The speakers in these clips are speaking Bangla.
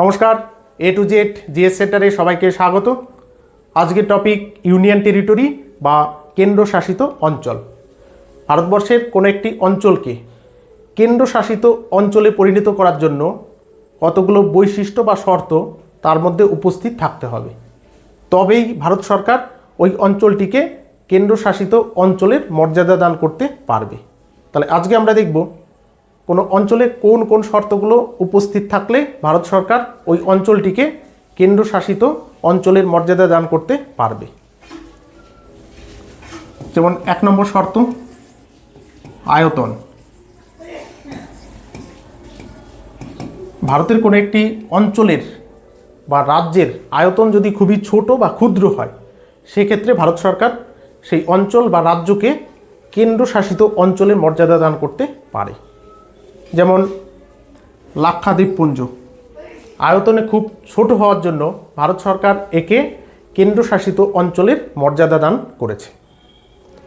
নমস্কার এ টু জেড জিএস সেন্টারে সবাইকে স্বাগত। আজকের টপিক ইউনিয়ন টেরিটরি বা কেন্দ্রশাসিত অঞ্চল। ভারতবর্ষের কোনো একটি অঞ্চলকে কেন্দ্রশাসিত অঞ্চলে পরিণত করার জন্য কতগুলো বৈশিষ্ট্য বা শর্ত তার মধ্যে উপস্থিত থাকতে হবে। তবেই ভারত সরকার ওই অঞ্চলটিকে কেন্দ্রশাসিত অঞ্চলের মর্যাদা দান করতে পারবে। তাহলে আজকে আমরা দেখব কোনো অঞ্চলে কোন কোন শর্তগুলো উপস্থিত থাকলে ভারত সরকার ওই অঞ্চলটিকে কেন্দ্রশাসিত অঞ্চলের মর্যাদা দান করতে পারবে? যেমন এক নম্বর শর্ত, আয়তন। ভারতের কোনো একটি অঞ্চলের বা রাজ্যের আয়তন যদি খুবই ছোট বা ক্ষুদ্র হয়, সেক্ষেত্রে ভারত সরকার সেই অঞ্চল বা রাজ্যকে কেন্দ্রশাসিত অঞ্চলের মর্যাদা দান করতে পারে। যেমন লাক্ষাদ্বীপপুঞ্জ আয়তনে খুব ছোট হওয়ার জন্য ভারত সরকার একে কেন্দ্রশাসিত অঞ্চলের মর্যাদা দান করেছে।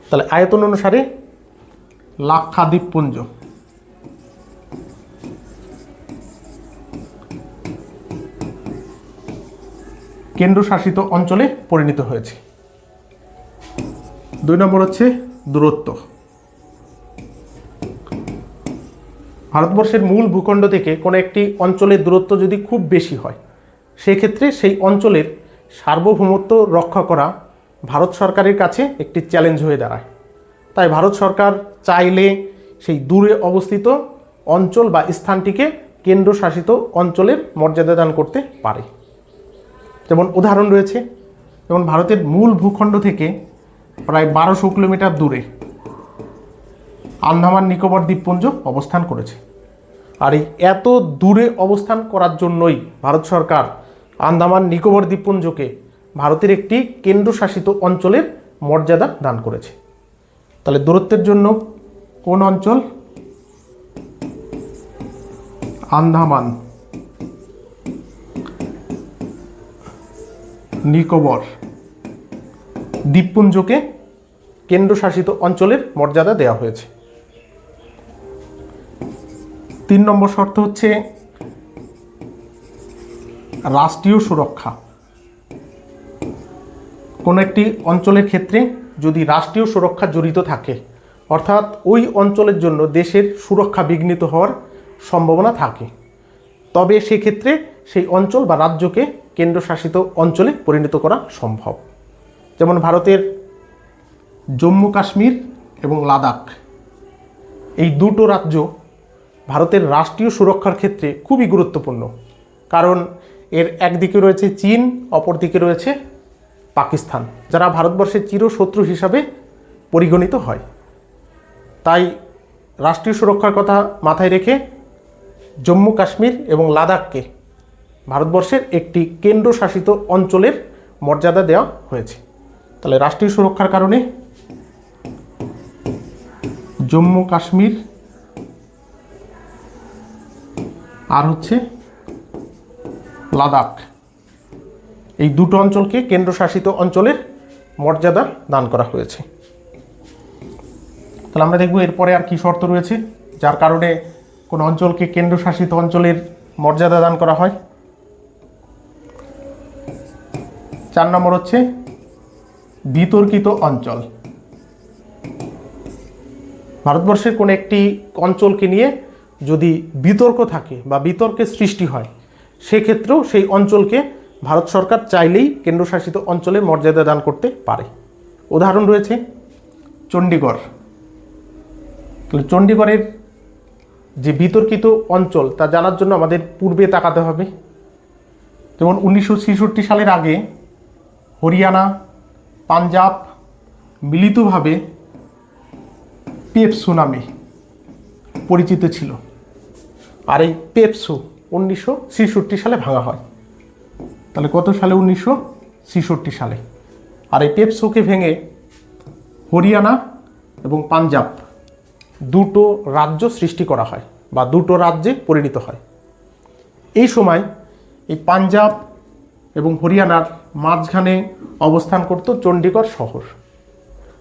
তাহলে আয়তন অনুসারে লাক্ষাদ্বীপপুঞ্জ কেন্দ্রশাসিত অঞ্চলে পরিণত হয়েছে। দুই নম্বর হচ্ছে দূরত্ব। ভারতবর্ষের মূল ভূখণ্ড থেকে কোনো একটি অঞ্চলের দূরত্ব যদি খুব বেশি হয়, সেক্ষেত্রে সেই অঞ্চলের সার্বভৌমত্ব রক্ষা করা ভারত সরকারের কাছে একটি চ্যালেঞ্জ হয়ে দাঁড়ায়। তাই ভারত সরকার চাইলে সেই দূরে অবস্থিত অঞ্চল বা স্থানটিকে কেন্দ্রশাসিত অঞ্চলের মর্যাদা দান করতে পারে। যেমন উদাহরণ রয়েছে, যেমন ভারতের মূল ভূখণ্ড থেকে প্রায় বারোশো কিলোমিটার দূরে আন্দামান নিকোবর দ্বীপপুঞ্জ অবস্থান করেছে। আর এই এত দূরে অবস্থান করার জন্যই ভারত সরকার আন্দামান নিকোবর দ্বীপপুঞ্জকে ভারতের একটি কেন্দ্রশাসিত অঞ্চলের মর্যাদা দান করেছে। তাহলে দূরত্বের জন্য কোন অঞ্চল? আন্দামান নিকোবর দ্বীপপুঞ্জকে কেন্দ্রশাসিত অঞ্চলের মর্যাদা দেওয়া হয়েছে। তিন নম্বর শর্ত হচ্ছে রাষ্ট্রীয় সুরক্ষা। কোনো একটি অঞ্চলের ক্ষেত্রে যদি রাষ্ট্রীয় সুরক্ষা জড়িত থাকে, অর্থাৎ ওই অঞ্চলের জন্য দেশের সুরক্ষা বিঘ্নিত হওয়ার সম্ভাবনা থাকে। তবে সেক্ষেত্রে সেই অঞ্চল বা রাজ্যকে কেন্দ্রশাসিত অঞ্চলে পরিণত করা সম্ভব। যেমন ভারতের জম্মু কাশ্মীর এবং লাদাখ। এই দুটো রাজ্য ভারতের রাষ্ট্রীয় সুরক্ষার ক্ষেত্রে খুবই গুরুত্বপূর্ণ। কারণ এর একদিকে রয়েছে চীন, অপরদিকে রয়েছে পাকিস্তান, যারা ভারতবর্ষের চিরশত্রু হিসাবে পরিগণিত হয়। তাই রাষ্ট্রীয় সুরক্ষার কথা মাথায় রেখে জম্মু, কাশ্মীর এবং লাদাখকে ভারতবর্ষের একটি কেন্দ্রশাসিত অঞ্চলের মর্যাদা দেওয়া হয়েছে। তাহলে রাষ্ট্রীয় সুরক্ষার কারণে জম্মু, কাশ্মীর আর হচ্ছে লাদাখ। এই দুটো অঞ্চলকে কেন্দ্রশাসিত অঞ্চলের মর্যাদা দান করা হয়েছে। তাহলে আমরা দেখব এরপরে আর কি শর্ত রয়েছে, যার কারণে কোনো অঞ্চলকে কেন্দ্রশাসিত অঞ্চলের মর্যাদা দান করা হয়। চার নম্বর হচ্ছে বিতর্কিত অঞ্চল। ভারতবর্ষের কোনো একটি অঞ্চলকে নিয়ে যদি বিতর্ক থাকে বা বিতর্কের সৃষ্টি হয়, সেক্ষেত্রেও সেই অঞ্চলকে ভারত সরকার চাইলেই কেন্দ্রশাসিত অঞ্চলের মর্যাদা দান করতে পারে। উদাহরণ রয়েছে চণ্ডীগড় তাহলে চণ্ডীগড়ের যে বিতর্কিত অঞ্চল, তা জানার জন্য আমাদের পূর্বে তাকাতে হবে। যেমন উনিশশো সালের আগে হরিয়ানা, পাঞ্জাব মিলিতভাবে পেপসু নামে পরিচিত ছিল। আর এই পেপসু উনিশশো সালে ভাঙা হয়। তাহলে কত সালে উনিশশো সালে? আর এই পেপসুকে ভেঙে হরিয়ানা এবং পাঞ্জাব দুটো রাজ্য সৃষ্টি করা হয় বা দুটো রাজ্যে পরিণত হয়। এই সময় এই পাঞ্জাব এবং হরিয়ানার মাঝখানে অবস্থান করত চণ্ডীগড় শহর।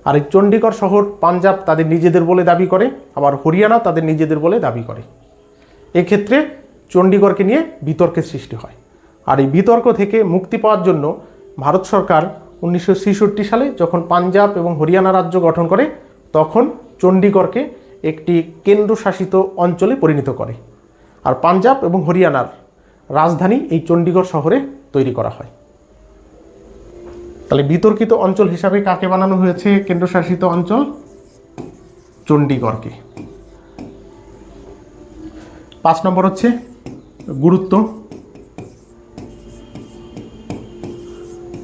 আর এই চণ্ডীগড় শহর পাঞ্জাব তাদের নিজেদের বলে দাবি করে, আবার হরিয়ানা তাদের নিজেদের বলে দাবি করে। এক্ষেত্রে চণ্ডীগড়কে নিয়ে বিতর্কের সৃষ্টি হয়। আর এই বিতর্ক থেকে মুক্তি পাওয়ার জন্য ভারত সরকার উনিশশো ছেষট্টি সালে যখন পাঞ্জাব এবং হরিয়ানা রাজ্য গঠন করে, তখন চণ্ডীগড়কে একটি কেন্দ্রশাসিত অঞ্চলে পরিণত করে। আর পাঞ্জাব এবং হরিয়ানার রাজধানী এই চণ্ডীগড় শহরে তৈরি করা হয়। তাহলে বিতর্কিত অঞ্চল হিসাবে কাকে বানানো হয়েছে? কেন্দ্রশাসিত অঞ্চল? চণ্ডীগড়কে। পাঁচ নম্বর হচ্ছে গুরুত্ব।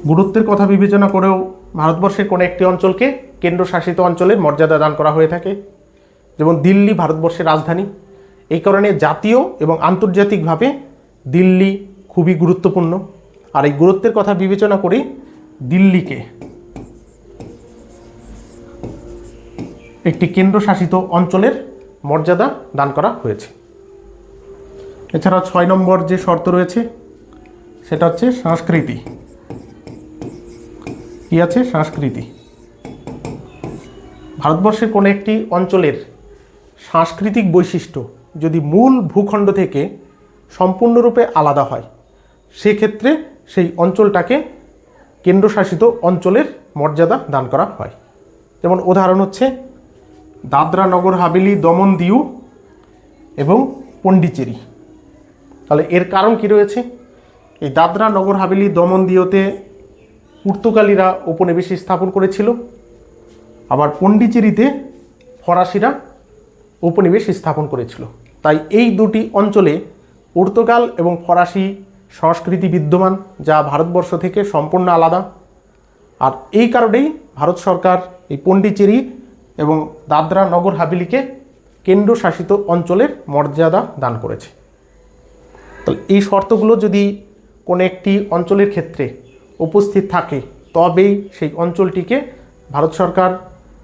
গুরুত্বের কথা বিবেচনা করেও ভারতবর্ষের কোনো একটি অঞ্চলকে কেন্দ্রশাসিত অঞ্চলের মর্যাদা দান করা হয়ে থাকে। যেমন দিল্লি ভারতবর্ষের রাজধানী। এই কারণে জাতীয় এবং আন্তর্জাতিকভাবে দিল্লি খুবই গুরুত্বপূর্ণ। আর এই গুরুত্বের কথা বিবেচনা করেই দিল্লিকে একটি কেন্দ্রশাসিত অঞ্চলের মর্যাদা দান করা হয়েছে। এছাড়া ছয় নম্বর যে শর্ত রয়েছে, সেটা হচ্ছে সংস্কৃতি। কি আছে? সংস্কৃতি। ভারতবর্ষের কোনো একটি অঞ্চলের সাংস্কৃতিক বৈশিষ্ট্য যদি মূল ভূখণ্ড থেকে সম্পূর্ণরূপে আলাদা হয়, সেক্ষেত্রে সেই অঞ্চলটাকে কেন্দ্রশাসিত অঞ্চলের মর্যাদা দান করা হয়। যেমন উদাহরণ হচ্ছে দাদরা নগর হাভেলি দমন দিউ এবং পন্ডিচেরি। তাহলে এর কারণ কি রয়েছে? এই দাদরা নগর হাভেলি দমন দিওতে পর্তুগালিরা উপনিবেশ স্থাপন করেছিল। আবার পন্ডিচেরিতে ফরাসিরা উপনিবেশ স্থাপন করেছিল। তাই এই দুটি অঞ্চলে পর্তুগাল এবং ফরাসি সংস্কৃতি বিদ্যমান, যা ভারতবর্ষ থেকে সম্পূর্ণ আলাদা। আর এই কারণেই ভারত সরকার এই পণ্ডিচেরি এবং দাদরা নগর হাভেলিকে কেন্দ্রশাসিত অঞ্চলের মর্যাদা দান করেছে। তাহলে এই শর্তগুলো যদি কোনো একটি অঞ্চলের ক্ষেত্রে উপস্থিত থাকে, তবেই সেই অঞ্চলটিকে ভারত সরকার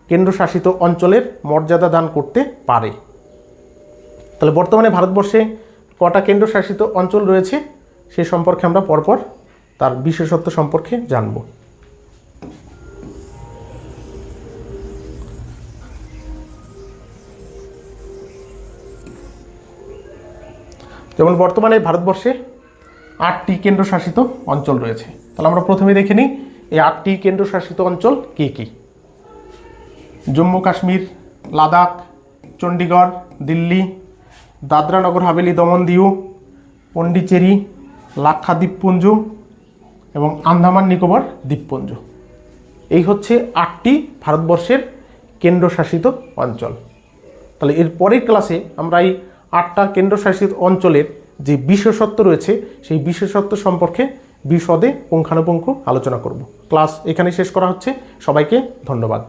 কেন্দ্রশাসিত অঞ্চলের মর্যাদা দান করতে পারে। তাহলে বর্তমানে ভারতবর্ষে কটা কেন্দ্রশাসিত অঞ্চল রয়েছে, সে সম্পর্কে আমরা পরপর তার বিশেষত্ব সম্পর্কে জানব। যেমন বর্তমানে ভারতবর্ষে আটটি কেন্দ্রশাসিত অঞ্চল রয়েছে। তাহলে আমরা প্রথমে দেখে নিই, এই আটটি কেন্দ্রশাসিত অঞ্চল কী কী? জম্মু কাশ্মীর, লাদাখ, চণ্ডীগড়, দিল্লি, দাদরা নগর, হাভেলি, দমন, দিউ পন্ডিচেরি লাক্ষা দ্বীপপুঞ্জ এবং আন্দামান, নিকোবর, দ্বীপপুঞ্জ। এই হচ্ছে আটটি ভারতবর্ষের কেন্দ্রশাসিত অঞ্চল। তাহলে এর পরের ক্লাসে আমরা এই আটটা কেন্দ্রশাসিত অঞ্চলের যে বিশেষত্ব রয়েছে, সেই বিশেষত্ব সম্পর্কে বিশদে পুঙ্খানুপুঙ্খ আলোচনা করব। ক্লাস এখানে শেষ করা হচ্ছে। সবাইকে ধন্যবাদ।